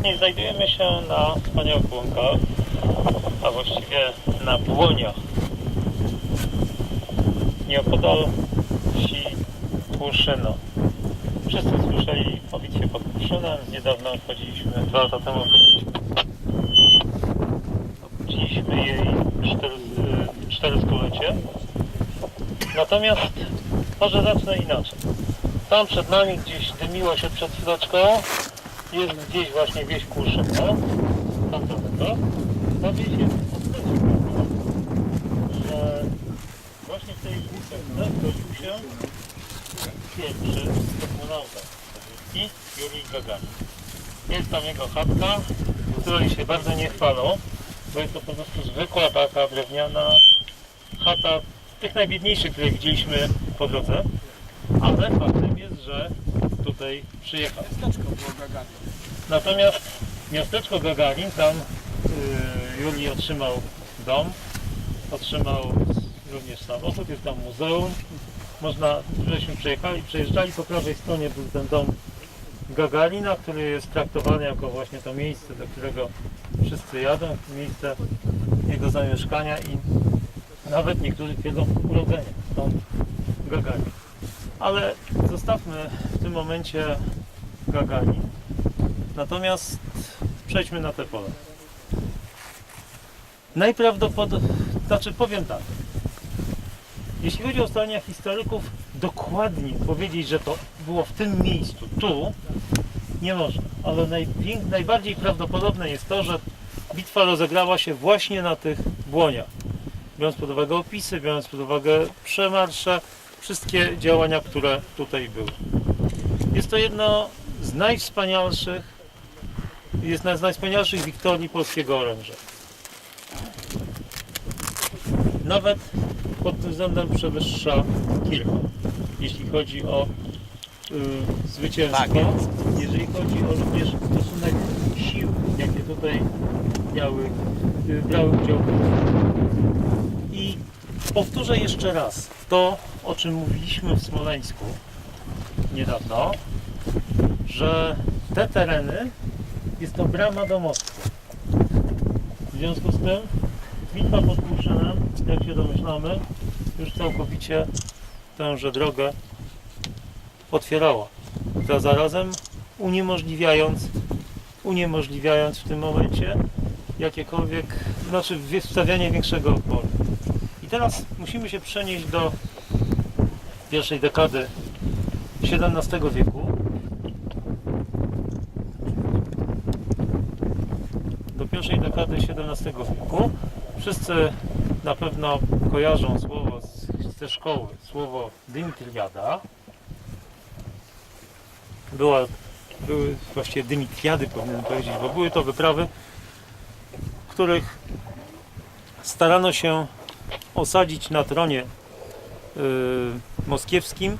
obecnie znajdujemy się na wspaniałych łąkach, a właściwie na błoniach. Nieopodal wsi Kłuszyno. Wszyscy słyszeli o bitwie pod Kłuszynem. Niedawno obchodziliśmy, dwa lata temu obchodziliśmy, obchodziliśmy jej 400-lecie. Natomiast może zacznę inaczej. Tam przed nami gdzieś dymiło się przed chwileczką. Jest gdzieś właśnie wieś Kłuszyno. Tam daleko. Ta wieś jest o tyle ciekawa, że właśnie w tej wódce zrodził się pierwszy kosmonauta sowiecki, Jurij Gagarin. Jest tam jego chatka, której się bardzo nie chwalą, bo jest to po prostu zwykła taka drewniana chata tych najbiedniejszych, które widzieliśmy po drodze. Ale faktem jest, że tutaj przyjechał. Miasteczko było Gagarin. Natomiast miasteczko Gagarin, tam yy, Juli otrzymał dom, otrzymał również samochód, jest tam muzeum. Można, żeśmy przejechali, przejeżdżali po prawej stronie był ten dom Gagarina, który jest traktowany jako właśnie to miejsce, do którego wszyscy jadą, miejsce jego zamieszkania i nawet niektórzy twierdzą urodzenia, dom Gagarin. Ale zostawmy tym momencie Gagarin. Natomiast przejdźmy na te pole. Najprawdopodobniej, znaczy powiem tak. Jeśli chodzi o ustalenia historyków, dokładnie powiedzieć, że to było w tym miejscu, tu, nie można. Ale najbardziej prawdopodobne jest to, że bitwa rozegrała się właśnie na tych błoniach. Biorąc pod uwagę opisy, biorąc pod uwagę przemarsze, wszystkie działania, które tutaj były. Jest to jedno z najwspanialszych, jest jedna z najwspanialszych wiktorii polskiego oręża. Nawet pod tym względem przewyższa kilka, jeśli chodzi o y, zwycięstwo, Tak jeżeli chodzi o również stosunek sił, jakie tutaj miały, y, brały udział. I powtórzę jeszcze raz to, o czym mówiliśmy w Smoleńsku niedawno, że te tereny jest to brama do Moskwy. W związku z tym bitwa pod Kłuszynem, jak się domyślamy, już całkowicie tęże drogę otwierała. A zarazem uniemożliwiając, uniemożliwiając w tym momencie jakiekolwiek, znaczy wstawianie większego oporu. I teraz musimy się przenieść do pierwszej dekady XVII wieku. Do pierwszej dekady XVII wieku. Wszyscy na pewno kojarzą słowo z, ze szkoły, słowo Dymtriada. Była, były właściwie Dymitriady powinienem powiedzieć, bo były to wyprawy, w których starano się osadzić na tronie y, moskiewskim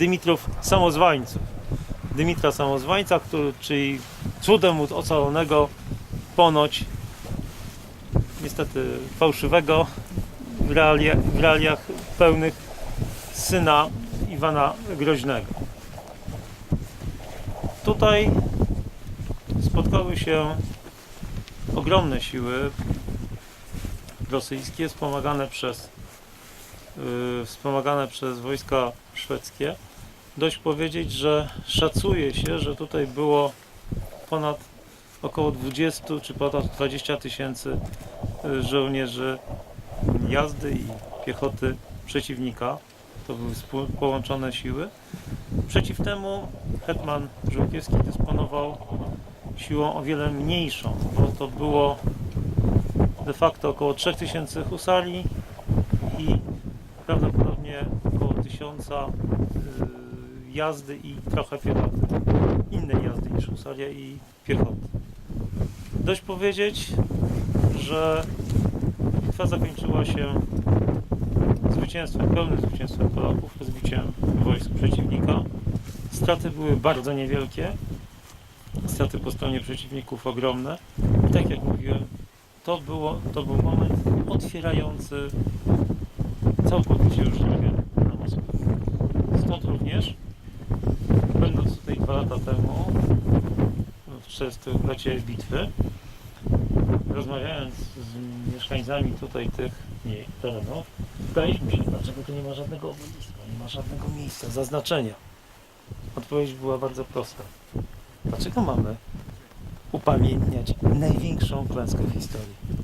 Dymitrów Samozwańców. Dymitra Samozwańca, który, czyli cudem ocalonego ponoć niestety fałszywego w, realia, w realiach pełnych syna Iwana Groźnego. Tutaj spotkały się ogromne siły rosyjskie wspomagane przez yy, wspomagane przez wojska szwedzkie. Dość powiedzieć, że szacuje się, że tutaj było ponad około 20 czy ponad 20 tysięcy y, żołnierzy jazdy i piechoty przeciwnika. To były połączone siły. Przeciw temu hetman Żółkiewski dysponował siłą o wiele mniejszą, bo to było de facto około 3000 husari i prawdopodobnie około 1000 y, jazdy i trochę piechoty. Innej jazdy niż husaria i piechoty. Dość powiedzieć, że bitwa zakończyła się zwycięstwem, pełnym zwycięstwem Polaków, zbiciem wojsk przeciwnika. Straty były bardzo niewielkie, straty po stronie przeciwników ogromne. I tak jak mówiłem, to, było, to był moment otwierający całkowicie już drogę na Moskwę. Stąd również, dwa lata temu, podczas stulecie bitwy, rozmawiając z mieszkańcami tutaj tych terenów, pytaliśmy się, dlaczego tu nie ma żadnego obeliska, nie ma żadnego miejsca, zaznaczenia. Odpowiedź była bardzo prosta. Dlaczego mamy upamiętniać największą klęskę w historii?